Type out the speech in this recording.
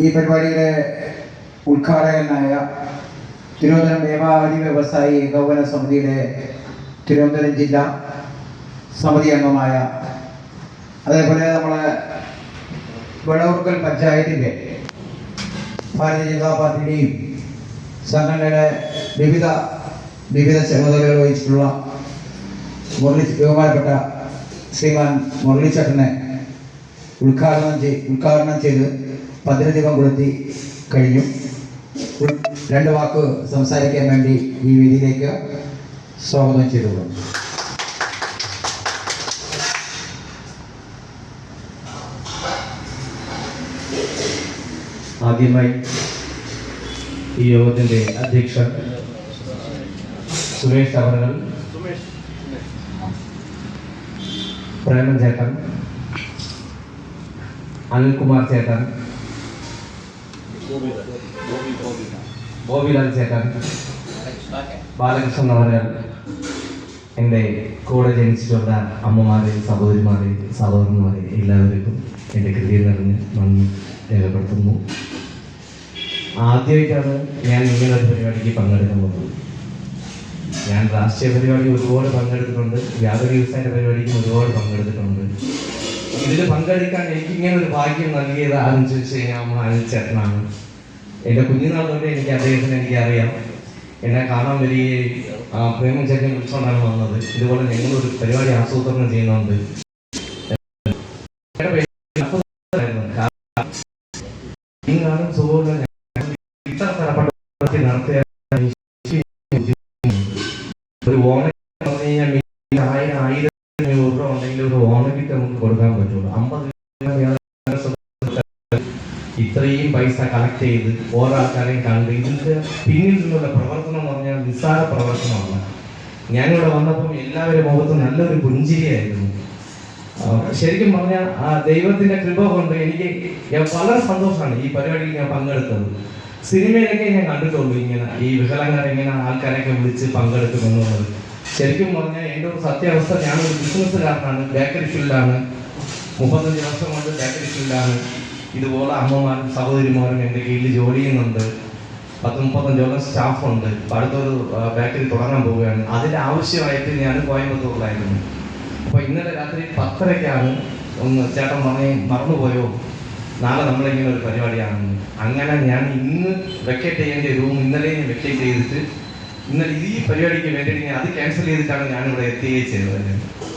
ഈ പരിപാടിയുടെ ഉദ്ഘാടകനായ തിരുവനന്തപുരം വ്യാപാരി വ്യവസായി ഏകോപന സമിതിയുടെ തിരുവനന്തപുരം ജില്ലാ സമിതി അംഗമായ അതേപോലെ നമ്മളെ വെളവുക്കൽ പഞ്ചായത്തിന്റെ ഭാരതീയ ജനതാ പാർട്ടിയുടെയും സംഘടനയുടെ വിവിധ വിവിധ ചുമതലകൾ വഹിച്ചിട്ടുള്ള മുരളി ബഹുമാനപ്പെട്ട ശ്രീമാൻ മുരളിച്ചേട്ടനെ ഉദ്ഘാടനം ചെയ് ഉദ്ഘാടനം ചെയ്ത് പതിനധികം കൊളുത്തി കഴിഞ്ഞു. രണ്ട് വാക്ക് സംസാരിക്കാൻ വേണ്ടി ഈ വേദിയിലേക്ക് സ്വാഗതം ചെയ്തുകൊള്ളുന്നു. ആദ്യമായി ഈ യോഗത്തിന്റെ അധ്യക്ഷൻ സുരേഷ് അവർ പ്രേമൻ ചേട്ടൻ അനിൽകുമാർ ചേട്ടൻ. ഗോപിലാൽ ചേട്ടൻ. ബാലകൃഷ്ണൻ അവർ എന്റെ കൂടെ ജനിച്ചിട്ടുള്ള അമ്മമാരെ സഹോദരിമാരെ സഹോദരന്മാരെ എല്ലാവർക്കും എന്റെ കൃതിയിൽ നിറഞ്ഞ് നന്ദി രേഖപ്പെടുത്തുന്നു. ആദ്യമായിട്ടാണ് ഞാൻ ഇങ്ങനെ ഒരു പരിപാടിക്ക് പങ്കെടുക്കുന്നത് ഞാൻ രാഷ്ട്രീയ പരിപാടി ഒരുപാട് പങ്കെടുത്തിട്ടുണ്ട്. വ്യാപാര വ്യവസായ പരിപാടിക്കും ഒരുപാട് പങ്കെടുത്തിട്ടുണ്ട്. ഇതിൽ പങ്കെടുക്കാൻ എനിക്ക് ഇങ്ങനെ ഒരു ഭാഗ്യം നൽകിയത് ആരെന്ന് ചോദിച്ചു കഴിഞ്ഞാൽ അനിൽ ചേട്ടനാണ്. എന്റെ കുഞ്ഞുനാൾ തൊട്ടേ എനിക്ക് അദ്ദേഹത്തിന് എനിക്ക് അറിയാം എന്നെ കാണാൻ വരികയും പ്രേമം ചേട്ടനെ വിളിച്ചുകൊണ്ടാണ് വന്നത്. ഇതുപോലെ ഞങ്ങളൊരു പരിപാടി ആസൂത്രണം ചെയ്യുന്നുണ്ട്. ഒരു ഓണം ആയിരം ആയിരം ഉണ്ടെങ്കിൽ ഒരു ഓണക്കിട്ട് നമുക്ക് കൊടുക്കാൻ പറ്റുള്ളൂ. അമ്പത് ഇത്രയും പൈസ കളക്ട് ചെയ്ത് ഓരോ ആൾക്കാരെയും കണ്ട് ഇതിന്റെ പിന്നിൽ നിന്നുള്ള പ്രവർത്തനം എന്ന് പറഞ്ഞാൽ നിസ്സാര പ്രവർത്തനമാണ്. ഞാനിവിടെ വന്നപ്പം എല്ലാവരും മുഖത്ത് നല്ലൊരു പുഞ്ചിരിയായിരുന്നു. ശരിക്കും പറഞ്ഞാൽ ആ ദൈവത്തിന്റെ കൃപ കൊണ്ട് എനിക്ക് വളരെ സന്തോഷമാണ് ഈ പരിപാടിയിൽ ഞാൻ പങ്കെടുത്തത്. സിനിമയിലൊക്കെ ഞാൻ കണ്ടിട്ടുള്ളൂ ഇങ്ങനെ ഈ വികലങ്ങളെ ഇങ്ങനെ ആൾക്കാരെയൊക്കെ വിളിച്ച് പങ്കെടുക്കുമെന്നുള്ളത്. ശരിക്കും പറഞ്ഞാൽ എന്റെ ഒരു സത്യാവസ്ഥ ഞാനൊരു ബിസിനസ്സുകാരനാണ് ബേക്കറി ഫീൽഡാണ് മുപ്പത്തഞ്ച് വർഷം കൊണ്ട് ബേക്കറി ഫീൽഡാണ് ഇതുപോലെ അമ്മമാരും സഹോദരിമാരും എന്റെ കീഴിൽ ജോലി ചെയ്യുന്നുണ്ട് പത്ത് മുപ്പത്തഞ്ചോളം സ്റ്റാഫുണ്ട്. അടുത്തൊരു ബേക്കറി തുടങ്ങാൻ പോവുകയാണ്. അതിന്റെ ആവശ്യമായിട്ട് ഞാൻ കോയമ്പത്തൂരിലായിരുന്നു. അപ്പോൾ ഇന്നലെ രാത്രി പത്തരയ്ക്കാണ് ഒന്ന് ചേട്ടൻ പറഞ്ഞ് മറന്നുപോയോ? നാളെ നമ്മളിങ്ങനെ ഒരു പരിപാടിയാണെന്ന് അങ്ങനെ ഞാൻ ഇന്ന് വെക്കേറ്റ് ചെയ്യേണ്ട റൂം ഇന്നലെ വെക്കേറ്റ് ചെയ്തിട്ട് ഇന്നലെ ഈ പരിപാടിക്ക് വേണ്ടിയിട്ട് ഞാൻ അത് ക്യാൻസൽ ചെയ്തിട്ടാണ് ഞാനിവിടെ എത്തുകയും ചെയ്തത്